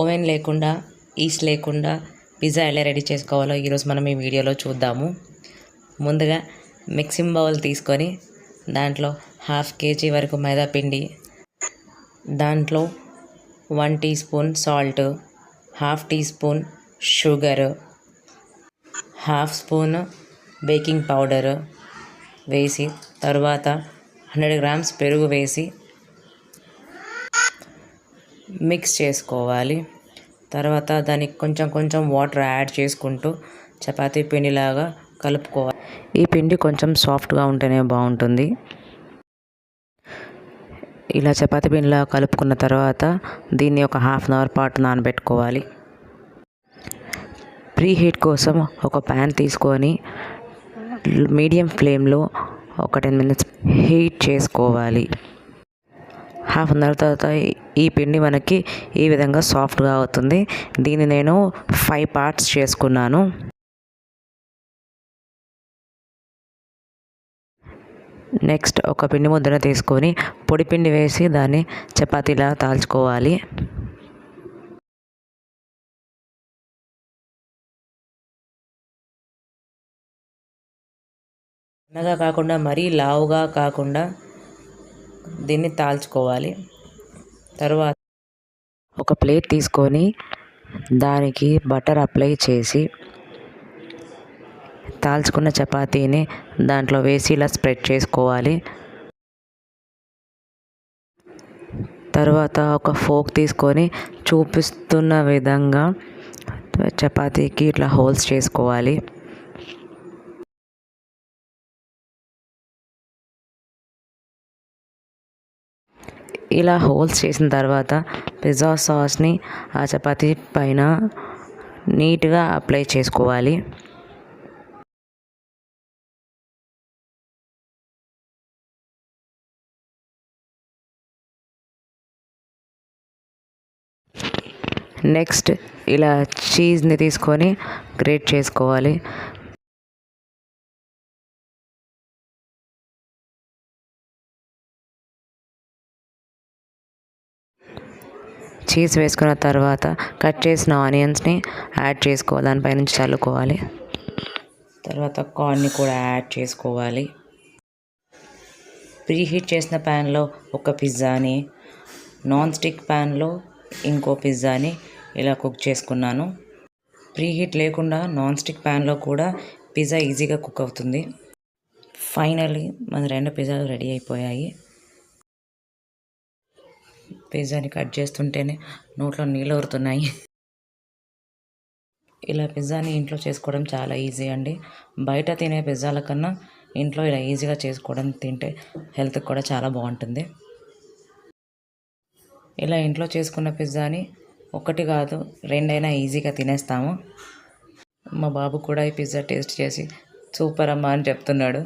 Oven లేకుండా east లేకుండా pizza ఎలా రెడీ చేసుకోవాలో ఈరోజు మనం ఈ వీడియోలో చూద్దాము. ముందుగా మిక్సింగ్ బౌల్ తీసుకొని దాంట్లో హాఫ్ కేజీ వరకు మైదా పిండి దాంట్లో one teaspoon salt half teaspoon sugar half spoon baking powder వేసి తర్వాత హండ్రెడ్ గ్రామ్స్ పెరుగు వేసి మిక్స్ చేసుకోవాలి. తర్వాత దానికి కొంచెం కొంచెం వాటర్ యాడ్ చేసుకుంటూ చపాతీ పిండిలాగా కలుపుకోవాలి. ఈ పిండి కొంచెం సాఫ్ట్గా ఉంటేనే బాగుంటుంది. ఇలా చపాతీ పిండిలా కలుపుకున్న తర్వాత దీన్ని ఒక హాఫ్ అన్ అవర్ పాటు నానబెట్టుకోవాలి. ప్రీ హీట్ కోసం ఒక ప్యాన్ తీసుకొని మీడియం ఫ్లేమ్లో ఒక టెన్ మినిట్స్ హీట్ చేసుకోవాలి. హాఫ్ అన్ అవర్ తర్వాత ఈ పిండి మనకి ఈ విధంగా సాఫ్ట్గా అవుతుంది. దీన్ని నేను ఫైవ్ పార్ట్స్ చేసుకున్నాను. నెక్స్ట్ ఒక పిండి ముద్దను తీసుకొని పొడి పిండి వేసి దాన్ని చపాతీలా తాల్చుకోవాలి. సన్నగా కాకుండా మరీ లావుగా కాకుండా దీన్ని తాల్చుకోవాలి. తర్వాత ఒక ప్లేట్ తీసుకొని దానికి బటర్ అప్లై చేసి తాల్చుకున్న చపాతీని దాంట్లో వేసి ఇలా స్ప్రెడ్ చేసుకోవాలి. తర్వాత ఒక ఫోక్ తీసుకొని చూపిస్తున్న విధంగా చపాతీకి ఇట్లా హోల్స్ చేసుకోవాలి. ఇలా హోల్స్ చేసిన తర్వాత పిజ్జా సాస్ని ఆ చపాతీ పైన నీట్గా అప్లై చేసుకోవాలి. నెక్స్ట్ ఇలా చీజ్ని తీసుకొని గ్రేట్ చేసుకోవాలి. చీజ్ వేసుకున్న తర్వాత కట్ చేసిన ఆనియన్స్ని యాడ్ చేసుకోవాలి. దానిపై నుంచి చల్లుకోవాలి. తర్వాత కార్న్ని కూడా యాడ్ చేసుకోవాలి. ప్రీహీట్ చేసిన ప్యాన్లో ఒక పిజ్జాని నాన్ స్టిక్ ప్యాన్లో ఇంకో పిజ్జాని ఇలా కుక్ చేసుకున్నాను. ప్రీహీట్ లేకుండా నాన్ స్టిక్ ప్యాన్లో కూడా పిజ్జా ఈజీగా కుక్ అవుతుంది. ఫైనల్లీ మన రెండు పిజ్జాలు రెడీ అయిపోయాయి. పిజ్జాని కట్ చేస్తుంటేనే నోట్లో నీళ్ళు ఊరుతున్నాయి. ఇలా పిజ్జాని ఇంట్లో చేసుకోవడం చాలా ఈజీ అండి. బయట తినే పిజ్జాల కన్నా ఇంట్లో ఇలా ఈజీగా చేసుకోవడం తింటే హెల్త్కి కూడా చాలా బాగుంటుంది. ఇలా ఇంట్లో చేసుకున్న పిజ్జాని ఒకటి కాదు రెండైనా ఈజీగా తినేస్తాము. మా బాబు కూడా ఈ పిజ్జా టేస్ట్ చేసి సూపర్ అమ్మా అని చెప్తున్నాడు.